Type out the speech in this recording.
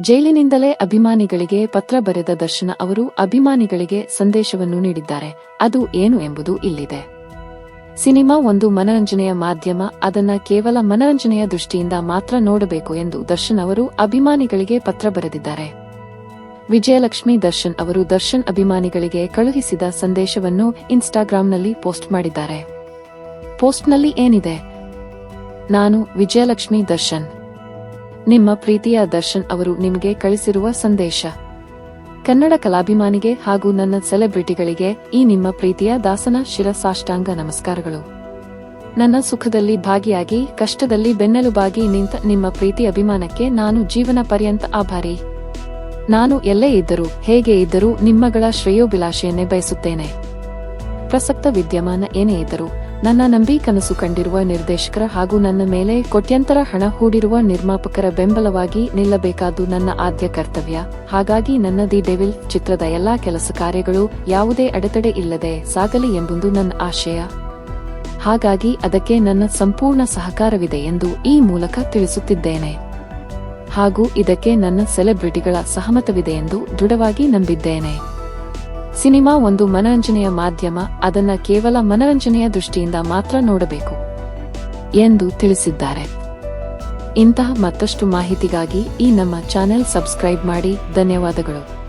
ಜೈಲಿನಿಂದಲೇ ಅಭಿಮಾನಿಗಳಿಗೆ ಪತ್ರ ಬರೆದ ದರ್ಶನ ಅವರು ಅಭಿಮಾನಿಗಳಿಗೆ ಸಂದೇಶವನ್ನು ನೀಡಿದ್ದಾರೆ. ಅದು ಏನು ಎಂಬುದು ಇಲ್ಲಿದೆ. ಸಿನಿಮಾ ಒಂದು ಮನರಂಜನೆಯ ಮಾಧ್ಯಮ, ಅದನ್ನ ಕೇವಲ ಮನರಂಜನೆಯ ದೃಷ್ಟಿಯಿಂದ ಮಾತ್ರ ನೋಡಬೇಕು ಎಂದು ದರ್ಶನ್ ಅವರು ಅಭಿಮಾನಿಗಳಿಗೆ ಪತ್ರ ಬರೆದಿದ್ದಾರೆ. ವಿಜಯಲಕ್ಷ್ಮಿ ದರ್ಶನ್ ಅವರು ದರ್ಶನ್ ಅಭಿಮಾನಿಗಳಿಗೆ ಕಳುಹಿಸಿದ ಸಂದೇಶವನ್ನು ಇನ್ಸ್ಟಾಗ್ರಾಂನಲ್ಲಿ ಪೋಸ್ಟ್ ಮಾಡಿದ್ದಾರೆ. ಪೋಸ್ಟ್ನಲ್ಲಿ ಏನಿದೆ? ನಾನು ವಿಜಯಲಕ್ಷ್ಮಿ ದರ್ಶನ್. ನಿಮ್ಮ ಪ್ರೀತಿಯ ದರ್ಶನ್ ಅವರು ನಿಮಗೆ ಕಳಿಸಿರುವ ಸಂದೇಶ. ಕನ್ನಡ ಕಲಾಭಿಮಾನಿಗೆ ಹಾಗೂ ನನ್ನ ಸೆಲೆಬ್ರಿಟಿಗಳಿಗೆ ಈ ನಿಮ್ಮ ಪ್ರೀತಿಯ ದಾಸನ ಶಿರಸಾಷ್ಟಾಂಗ ನಮಸ್ಕಾರಗಳು. ನನ್ನ ಸುಖದಲ್ಲಿ ಭಾಗಿಯಾಗಿ, ಕಷ್ಟದಲ್ಲಿ ಬೆನ್ನೆಲುಬಾಗಿ ನಿಂತ ನಿಮ್ಮ ಪ್ರೀತಿ ಅಭಿಮಾನಕ್ಕೆ ನಾನು ಜೀವನ ಪರ್ಯಂತ ಆಭಾರಿ. ನಾನು ಎಲ್ಲೇ ಇದ್ದರೂ, ಹೇಗೆ ಇದ್ದರೂ, ನಿಮ್ಮಗಳ ಶ್ರೇಯೋಭಿಲಾಷೆಯನ್ನೇ ಬಯಸುತ್ತೇನೆ. ಪ್ರಸಕ್ತ ವಿದ್ಯಮಾನ ಏನೇ ಇದ್ದರೂ ನನ್ನ ನಂಬಿ ಕನಸು ಕಂಡಿರುವ ನಿರ್ದೇಶಕರ ಹಾಗೂ ನನ್ನ ಮೇಲೆ ಕೋಟ್ಯಂತರ ಹಣ ಹೂಡಿರುವ ನಿರ್ಮಾಪಕರ ಬೆಂಬಲವಾಗಿ ನಿಲ್ಲಬೇಕಾದು ನನ್ನ ಆದ್ಯ ಕರ್ತವ್ಯ. ಹಾಗಾಗಿ ನನ್ನ ದಿ ಡೆವಿಲ್ ಚಿತ್ರದ ಎಲ್ಲಾ ಕೆಲಸ ಕಾರ್ಯಗಳು ಯಾವುದೇ ಅಡೆತಡೆ ಇಲ್ಲದೆ ಸಾಗಲಿ ಎಂಬುದು ನನ್ನ ಆಶಯ. ಹಾಗಾಗಿ ಅದಕ್ಕೆ ನನ್ನ ಸಂಪೂರ್ಣ ಸಹಕಾರವಿದೆ ಎಂದು ಈ ಮೂಲಕ ತಿಳಿಸುತ್ತಿದ್ದೇನೆ. ಹಾಗೂ ಇದಕ್ಕೆ ನನ್ನ ಸೆಲೆಬ್ರಿಟಿಗಳ ಸಹಮತವಿದೆ ಎಂದು ದೃಢವಾಗಿ ನಂಬಿದ್ದೇನೆ. ಸಿನಿಮಾ ಒಂದು ಮನರಂಜನೆಯ ಮಾಧ್ಯಮ, ಅದನ್ನ ಕೇವಲ ಮನರಂಜನೆಯ ದೃಷ್ಟಿಯಿಂದ ಮಾತ್ರ ನೋಡಬೇಕು ಎಂದು ತಿಳಿಸಿದ್ದಾರೆ. ಇಂತಹ ಮತ್ತಷ್ಟು ಮಾಹಿತಿಗಾಗಿ ಈ ನಮ್ಮ ಚಾನೆಲ್ ಸಬ್ಸ್ಕ್ರೈಬ್ ಮಾಡಿ. ಧನ್ಯವಾದಗಳು.